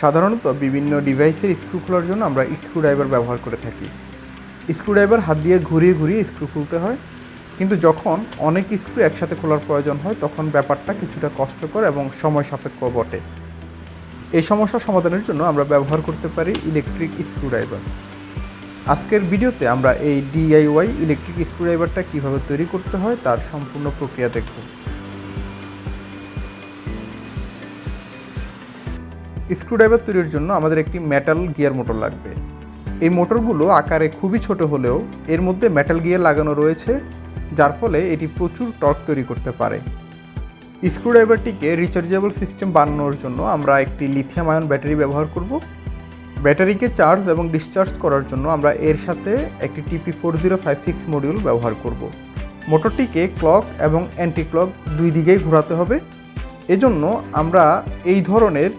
সাধারণত বিভিন্ন ডিভাইসের স্ক্রু খোলার জন্য আমরা স্ক্রু ড্রাইভার ব্যবহার করে থাকি। স্ক্রু ড্রাইভার হাত দিয়ে ঘুরিয়ে ঘুরিয়ে স্ক্রু খুলতে হয়। কিন্তু যখন অনেক স্ক্রু একসাথে খোলার প্রয়োজন হয়, তখন ব্যাপারটা কিছুটা কষ্টকর এবং সময় সাপেক্ষ বটে। এই সমস্যা সমাধানের জন্য আমরা ব্যবহার করতে পারি ইলেকট্রিক স্ক্রু ড্রাইভার আজকের ভিডিওতে আমরা এই ডিআইওয়াই ইলেকট্রিক স্ক্রু ড্রাইভারটা কীভাবে তৈরি করতে হয়, তার সম্পূর্ণ প্রক্রিয়া দেখব। স্ক্রুড্রাইভার তৈরির জন্য আমাদের একটি মেটাল গিয়ার মোটর লাগবে। এই মোটরগুলো আকারে খুবই ছোট হলেও এর মধ্যে মেটাল গিয়ার লাগানো রয়েছে, যার ফলে এটি প্রচুর টর্ক তৈরি করতে পারে। স্ক্রুড্রাইভারটিকে রিচার্জেবল সিস্টেম বানানোর জন্য আমরা একটি লিথিয়াম আয়ন ব্যাটারি ব্যবহার করব। ব্যাটারিকে চার্জ এবং ডিসচার্জ করার জন্য আমরা এর সাথে একটি TP four zero five six module ব্যবহার করব। মোটরটিকে ক্লক এবং অ্যান্টি ক্লক দুই দিকেই ঘোরাতে হবে। এজন্য আমরা এই ধরনের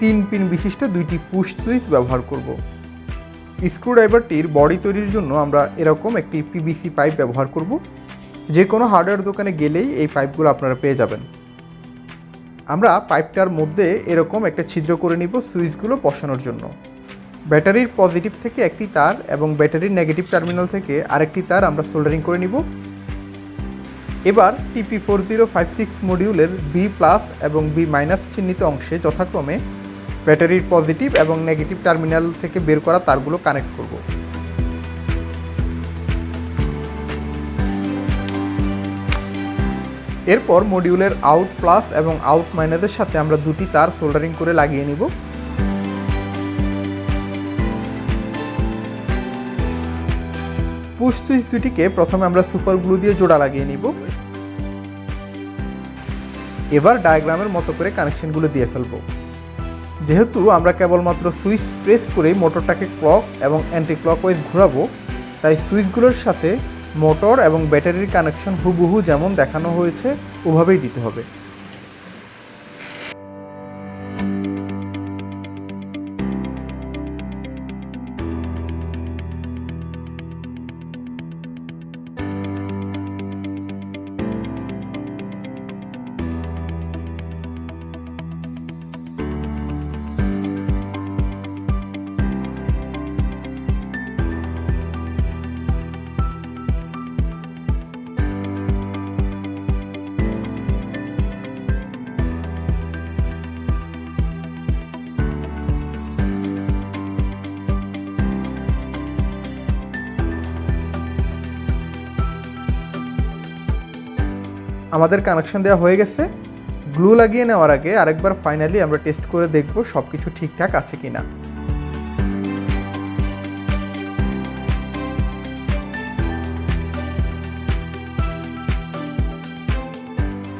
তিন পিন বিশিষ্ট দুইটি পুশ সুইচ ব্যবহার করব। স্ক্রুড্রাইভারটির বডি তৈরির জন্য আমরা এরকম একটি পিভিসি পাইপ ব্যবহার করব। যে কোনো হার্ডওয়্যার দোকানে গেলেই এই পাইপগুলো আপনারা পেয়ে যাবেন। আমরা পাইপটার মধ্যে এরকম একটা ছিদ্র করে নিব সুইচগুলো বসানোর জন্য। ব্যাটারির পজিটিভ থেকে একটি তার এবং ব্যাটারির নেগেটিভ টার্মিনাল থেকে আরেকটি তার আমরা সোল্ডারিং করে নিব। এবার TP four zero five six মডিউলের বি প্লাস এবং বি মাইনাস চিহ্নিত অংশে যথাক্রমে ব্যাটারির পজিটিভ এবং নেগেটিভ টার্মিনাল থেকে বের করা তারগুলো কানেক্ট করব। এরপর মডিউলের আউট প্লাস এবং আউট মাইনাসের সাথে আমরা দুটি তার সোল্ডারিং করে লাগিয়ে নিব। পুশ সুইচ দুটিকে প্রথমে আমরা সুপার গ্লু দিয়ে জোড়া লাগিয়ে নিব। এবার ডায়াগ্রামের মতো করে কানেকশনগুলো দিয়ে ফেলব। যেহেতু আমরা কেবলমাত্র সুইচ প্রেস করেই মোটরটাকে ক্লক এবং অ্যান্টি ক্লকওয়াইজ ঘোরাবো, তাই সুইচগুলোর সাথে মোটর এবং ব্যাটারির কানেকশন হুবহু যেমন দেখানো হয়েছে, ওভাবেই দিতে হবে। আমাদের কানেকশন দেওয়া হয়ে গেছে। গ্লু লাগিয়ে নেওয়ার আগে আরেকবার ফাইনালি আমরা টেস্ট করে দেখব সব কিছু ঠিকঠাক আছে কি না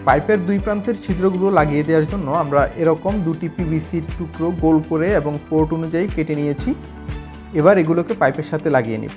পাইপের দুই প্রান্তের ছিদ্রগুলো লাগিয়ে দেওয়ার জন্য আমরা এরকম দুটি পিভিসির টুকরো গোল করে এবং পোর্ট অনুযায়ী কেটে নিয়েছি। এবার এগুলোকে পাইপের সাথে লাগিয়ে নিব।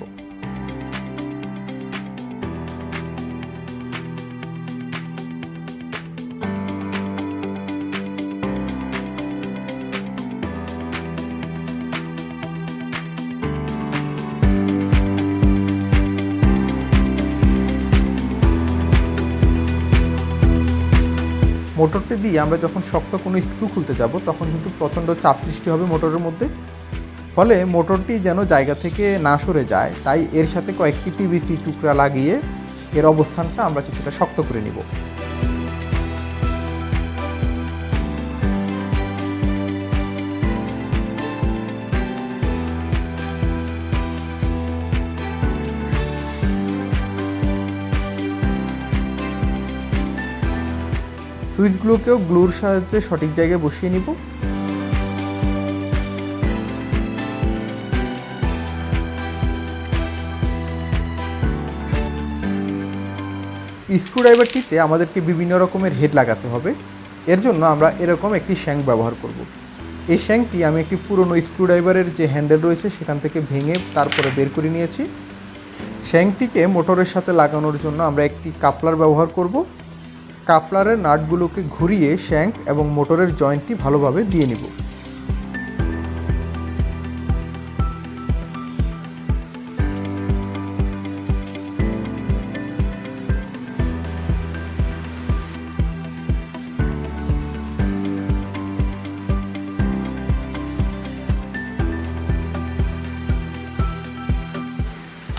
মোটরটি দিয়ে আমরা যখন শক্ত কোনো স্ক্রু খুলতে যাব, তখন কিন্তু প্রচণ্ড চাপ সৃষ্টি হবে মোটরের মধ্যে। ফলে মোটরটি যেন জায়গা থেকে না সরে যায়, তাই এর সাথে কয়েকটি পিভিসি টুকরা লাগিয়ে এর অবস্থানটা আমরা কিছুটা শক্ত করে নিব। সুইচগুলোকেও গ্লুর সাহায্যে সঠিক জায়গায় বসিয়ে নিব। স্ক্রুড্রাইভারটিতে আমাদেরকে বিভিন্ন রকমের হেড লাগাতে হবে। এর জন্য আমরা এরকম একটি শ্যাঙ্ক ব্যবহার করব। এই শ্যাঙ্কটি আমি একটি পুরনো স্ক্রুড্রাইভারের যে হ্যান্ডেল রয়েছে সেখান থেকে ভেঙে তারপরে বের করে নিয়েছি। শ্যাঙ্কটিকে মোটরের সাথে লাগানোর জন্য আমরা একটি কাপলার ব্যবহার করব। কাপলারের নাটগুলোকে ঘুরিয়ে শ্যাঙ্ক এবং মোটরের জয়েন্টটি ভালোভাবে দিয়ে নিব।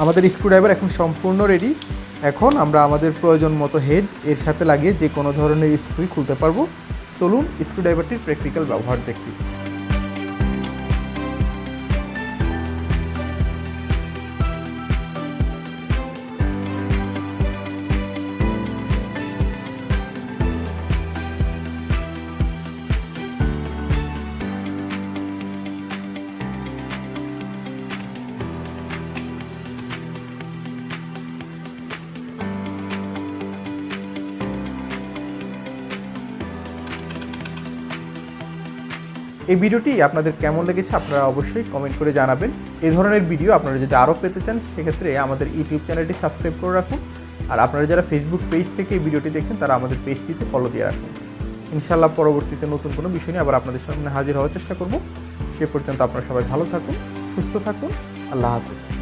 আমাদের স্ক্রুড্রাইভার এখন সম্পূর্ণ রেডি এখন আমরা আমাদের প্রয়োজন মতো হেড এর সাথে লাগিয়ে যে কোনো ধরনের স্ক্রুই খুলতে পারব। চলুন স্ক্রুড্রাইভারটির প্র্যাকটিক্যাল ব্যবহার দেখি। এই ভিডিওটি আপনাদের কেমন লেগেছে আপনারা অবশ্যই কমেন্ট করে জানাবেন। এ ধরনের ভিডিও আপনারা যদি আরও পেতে চান, সেক্ষেত্রে আমাদের ইউটিউব চ্যানেলটি সাবস্ক্রাইব করে রাখুন। আর আপনারা যারা ফেসবুক পেজ থেকে এই ভিডিওটি দেখছেন, তারা আমাদের পেজটিতে ফলো দিয়ে রাখুন। ইনশাল্লাহ পরবর্তীতে নতুন কোনো বিষয় নিয়ে আবার আপনাদের সামনে হাজির হওয়ার চেষ্টা করব। সে পর্যন্ত আপনারা সবাই ভালো থাকুন, সুস্থ থাকুন। আল্লাহ হাফিজ।